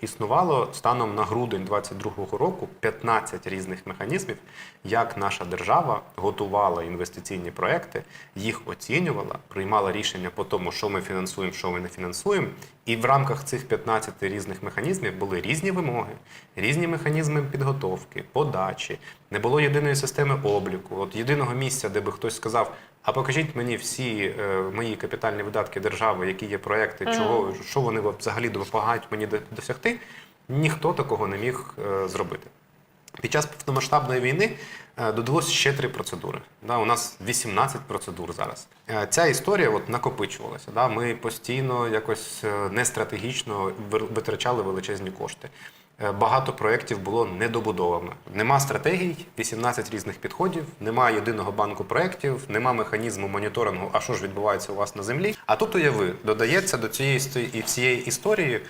Існувало станом на грудень 2022 року 15 різних механізмів, як наша держава готувала інвестиційні проекти, їх оцінювала, приймала рішення по тому, що ми фінансуємо, що ми не фінансуємо. І в рамках цих 15 різних механізмів були різні вимоги, різні механізми підготовки, подачі. Не було єдиної системи обліку, от єдиного місця, де би хтось сказав: а покажіть мені всі е, мої капітальні видатки держави, які є проекти, чого що вони взагалі допомагають мені досягти. Ніхто такого не міг е, зробити. Під час повномасштабної війни е, додалось ще три процедури. Да, у нас 18 процедур зараз. Е, Ця історія от накопичувалася. Да, ми постійно якось е, нестратегічно витрачали величезні кошти. Багато проєктів було недобудовано. Нема стратегій, 18 різних підходів, нема єдиного банку проєктів, нема механізму моніторингу, а що ж відбувається у вас на землі. А тут уяви, додається до цієї і всієї історії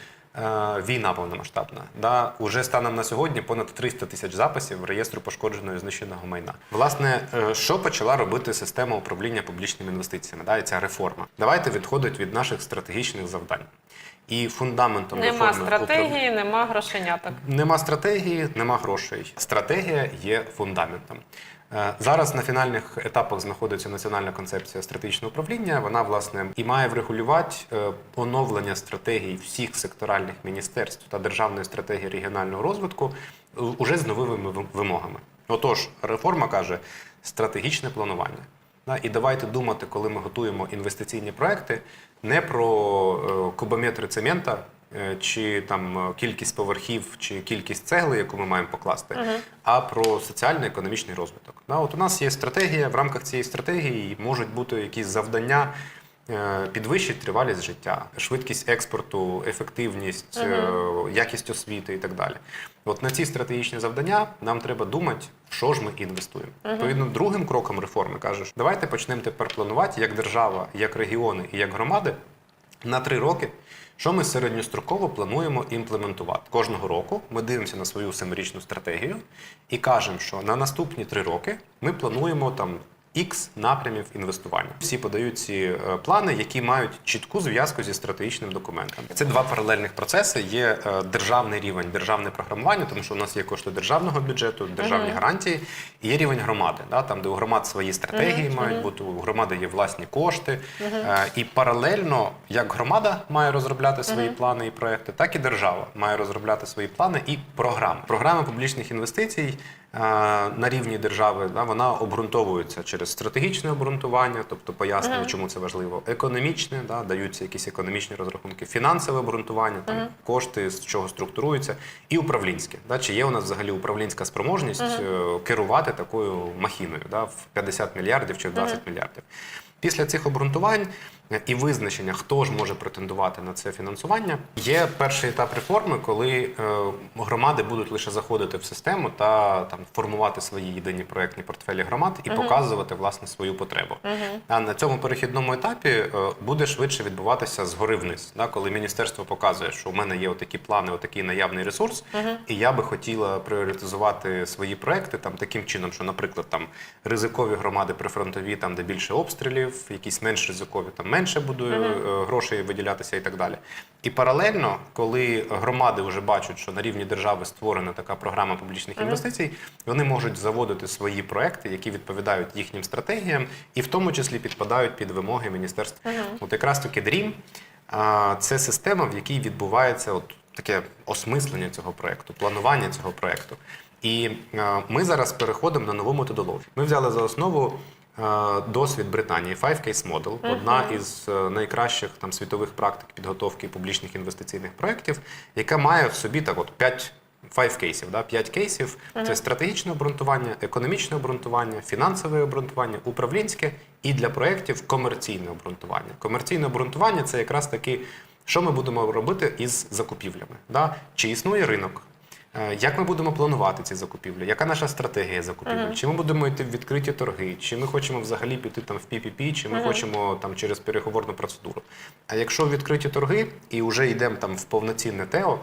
війна повномасштабна. Да, уже станом на сьогодні понад 300 тисяч записів реєстру пошкодженого і знищеного майна. Власне, е, що почала робити система управління публічними інвестиціями? Да, і ця реформа. Давайте відходить від наших стратегічних завдань. І фундаментом Нема реформи стратегії, нема грошеняток. Нема стратегії, нема грошей. Стратегія є фундаментом. Е, Зараз на фінальних етапах знаходиться національна концепція стратегічного управління. Вона власне і має врегулювати е, оновлення стратегій всіх секторальних міністерств та державної стратегії регіонального розвитку уже з новими вимогами. Отож, реформа каже стратегічне планування. І давайте думати, коли ми готуємо інвестиційні проекти, не про е, кубометри цемента чи там е, кількість поверхів, чи кількість цегли, яку ми маємо покласти, а про соціально-економічний розвиток. Да, от у нас є стратегія. В рамках цієї стратегії можуть бути якісь завдання. е, Підвищить тривалість життя, швидкість експорту, ефективність, е, якість освіти і так далі. От на ці стратегічні завдання нам треба думати, в що ж ми інвестуємо. Відповідно, другим кроком реформи кажеш, давайте почнемо тепер планувати як держава, як регіони і як громади на три роки. Що ми середньостроково плануємо імплементувати кожного року? Ми дивимося на свою семирічну стратегію і кажемо, що на наступні три роки ми плануємо там X напрямів інвестування. Всі подають ці е, плани, які мають чітку зв'язку зі стратегічним документом. Це два паралельних процеси. Є е, державний рівень, державне програмування, тому що у нас є кошти державного бюджету, державні гарантії, і є рівень громади, да, там, де у громад свої стратегії мають бути, у громади є власні кошти. Е, І паралельно, як громада має розробляти свої плани і проекти, так і держава має розробляти свої плани і програми. Програми публічних інвестицій на рівні держави да, вона обґрунтовується через стратегічне обґрунтування, тобто пояснює, чому це важливо, економічне, да, даються якісь економічні розрахунки, фінансове обґрунтування, там кошти з чого структуруються, і управлінське. Да, чи є у нас взагалі управлінська спроможність е, керувати такою махіною да, в 50 мільярдів чи в 20 мільярдів. Після цих обґрунтувань е, і визначення, хто ж може претендувати на це фінансування, є перший етап реформи, коли е, громади будуть лише заходити в систему та там формувати свої єдині проектні портфелі громад і показувати власне свою потребу. А на цьому перехідному етапі е, буде швидше відбуватися згори вниз, да, коли міністерство показує, що у мене є отакі плани, отакий наявний ресурс, і я би хотіла пріоритизувати свої проекти там таким чином, що, наприклад, там ризикові громади прифронтові, там де більше обстрілів, якісь менш ризикові, там менше буде е, грошей виділятися і так далі. І паралельно, коли громади вже бачать, що на рівні держави створена така програма публічних інвестицій, вони можуть заводити свої проекти, які відповідають їхнім стратегіям, і в тому числі підпадають під вимоги міністерства. От якраз таки DREAM це система, в якій відбувається от таке осмислення цього проекту, планування цього проекту. І ми зараз переходимо на нову методологію. Ми взяли за основу досвід Британії Five Case Model, одна із е, найкращих там світових практик підготовки публічних інвестиційних проєктів, яка має в собі так от 5 Five кейсів, да? 5 кейсів це стратегічне обґрунтування, економічне обґрунтування, фінансове обґрунтування, управлінське і для проєктів комерційне обґрунтування. Комерційне обґрунтування це якраз таки, що ми будемо робити із закупівлями. Да? Чи існує ринок? Е, Як ми будемо планувати ці закупівлі? Яка наша стратегія закупівель? Чи ми будемо йти в відкриті торги? Чи ми хочемо взагалі піти там в PPP, чи ми хочемо там через переговорну процедуру? А якщо в відкриті торги і вже йдемо там в повноцінне ТЕО,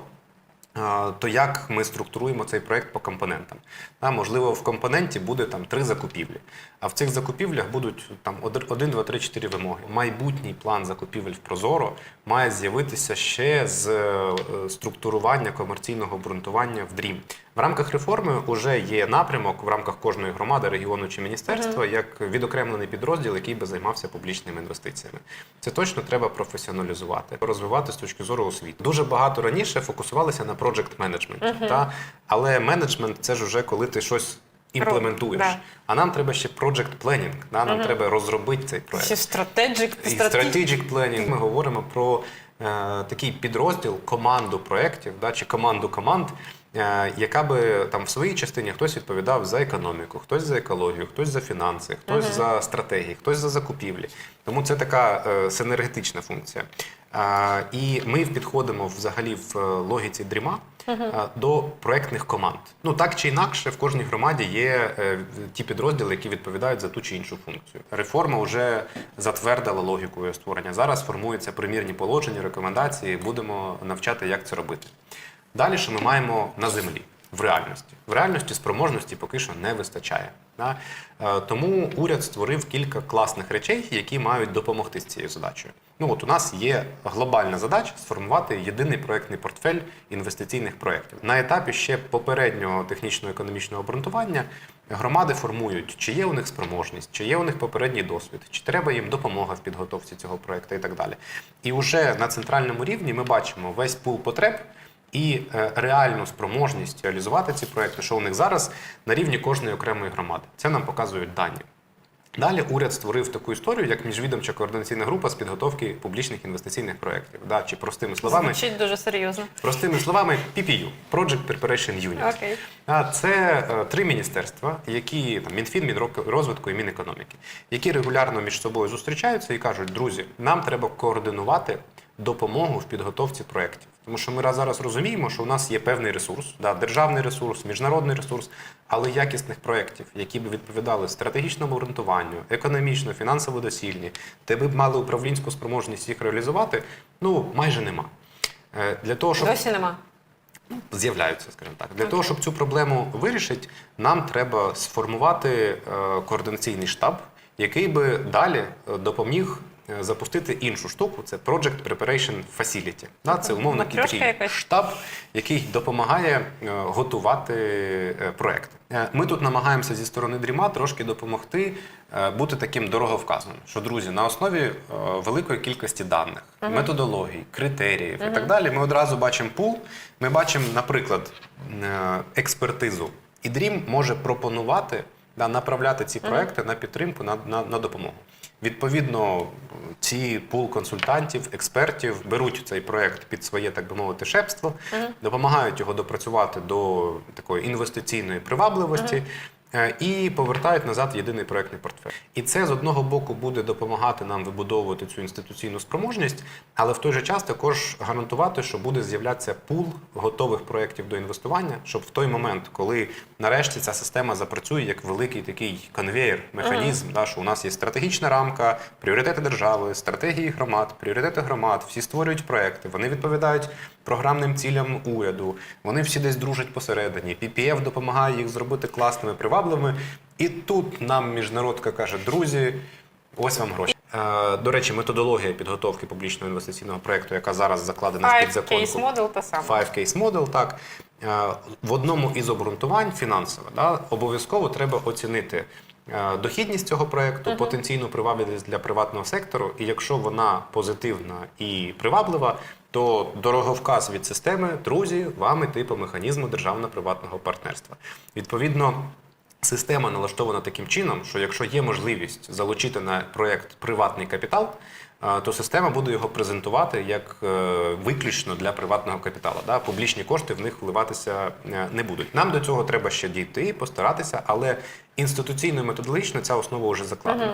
то як ми структуруємо цей проект по компонентам? А, можливо, в компоненті буде там три закупівлі, а в цих закупівлях будуть там один, один, два, три, чотири вимоги. Майбутній план закупівель в Прозоро має з'явитися ще з е, структурування комерційного обґрунтування в дрім. В рамках реформи вже є напрямок в рамках кожної громади, регіону чи міністерства, як відокремлений підрозділ, який би займався публічними інвестиціями. Це точно треба професіоналізувати, розвивати з точки зору освіти. Дуже багато раніше фокусувалися на project management, та але менеджмент це ж уже коли ти щось імплементуєш. да. А нам треба ще project planning, да? нам треба розробити цей проект. Ще стратеджик, І strategic planning. Ми говоримо про е, такий підрозділ, команду проєктів да, чи команду команд, яка би там в своїй частині хтось відповідав за економіку, хтось за екологію, хтось за фінанси, хтось за стратегії, хтось за закупівлі. Тому це така е, синергетична функція. Е, і ми підходимо взагалі в е, логіці дріма е, до проектних команд. Ну так чи інакше, в кожній громаді є е, ті підрозділи, які відповідають за ту чи іншу функцію. Реформа вже затвердила логіку її створення. Зараз формуються примірні положення, рекомендації. Будемо навчати, як це робити. Далі що ми маємо на землі. В реальності в реальності спроможності поки що не вистачає. Да? Е, Тому уряд створив кілька класних речей, які мають допомогти з цією задачею. Ну от у нас є глобальна задача сформувати єдиний проектний портфель інвестиційних проєктів. На етапі ще попереднього технічно-економічного обґрунтування громади формують, чи є у них спроможність, чи є у них попередній досвід, чи треба їм допомога в підготовці цього проєкту і так далі. І вже на центральному рівні ми бачимо весь пул потреб і е, реальну спроможність реалізувати ці проекти, що у них зараз на рівні кожної окремої громади. Це нам показують дані. Далі уряд створив таку історію, як міжвідомча координаційна група з підготовки публічних інвестиційних проєктів. Да, чи простими словами, Звучить дуже серйозно. простими словами, PPU – Project Preparation Unit. Окей. А це е, три міністерства, які там Мінфін, Мінрозвитку і Мінекономіки, які регулярно між собою зустрічаються і кажуть: друзі, нам треба координувати допомогу в підготовці проєктів. Тому що ми зараз розуміємо, що у нас є певний ресурс, да, державний ресурс, міжнародний ресурс, але якісних проєктів, які б відповідали стратегічному орієнтуванню, економічно, фінансово доцільні, де б мали управлінську спроможність їх реалізувати, ну майже нема. Е, Для того, щоб Досі нема. з'являються, скажімо так. Для того, щоб цю проблему вирішити, нам треба сформувати е, координаційний штаб, який би далі е, допоміг запустити іншу штуку. Це Project Preparation Facility. Да, це умовно Матрешка такий штаб, який допомагає е, готувати е, проекти. Е, Ми тут намагаємося зі сторони дріма трошки допомогти е, бути таким дороговказаним, що друзі, на основі е, великої кількості даних, методологій, критеріїв і так далі, ми одразу бачимо пул. Ми бачимо, наприклад, е, експертизу. І Дрім може пропонувати да, направляти ці проекти на підтримку на, на, на допомогу. Відповідно, ці пул консультантів, експертів беруть цей проект під своє, так би мовити, шепство, допомагають його допрацювати до такої інвестиційної привабливості. І повертають назад єдиний проектний портфель. І це з одного боку буде допомагати нам вибудовувати цю інституційну спроможність, але в той же час також гарантувати, що буде з'являтися пул готових проєктів до інвестування, щоб в той момент, коли нарешті ця система запрацює як великий такий конвеєр, механізм, да, що у нас є стратегічна рамка, пріоритети держави, стратегії громад, пріоритети громад, всі створюють проекти, вони відповідають програмним цілям уряду, вони всі десь дружать посередині. PPF допомагає їх зробити класними, привабливими. І тут нам міжнародка каже: друзі, ось вам гроші. Е, До речі, методологія підготовки публічного інвестиційного проекту, яка зараз закладена в Five підзаконку. case model та саме. Five case model, так. Е, В одному із обґрунтувань фінансове, да, обов'язково треба оцінити е, дохідність цього проекту, потенційну привабливість для приватного сектору. І якщо вона позитивна і приваблива, то дороговказ від системи, друзі, вам іти по механізму державно-приватного партнерства. Відповідно. Система налаштована таким чином, що якщо є можливість залучити на проєкт приватний капітал, е, то система буде його презентувати як е, виключно для приватного капіталу. Публічні кошти в них вливатися е, не будуть. Нам до цього треба ще дійти, постаратися, але інституційно і методологічно ця основа вже закладена.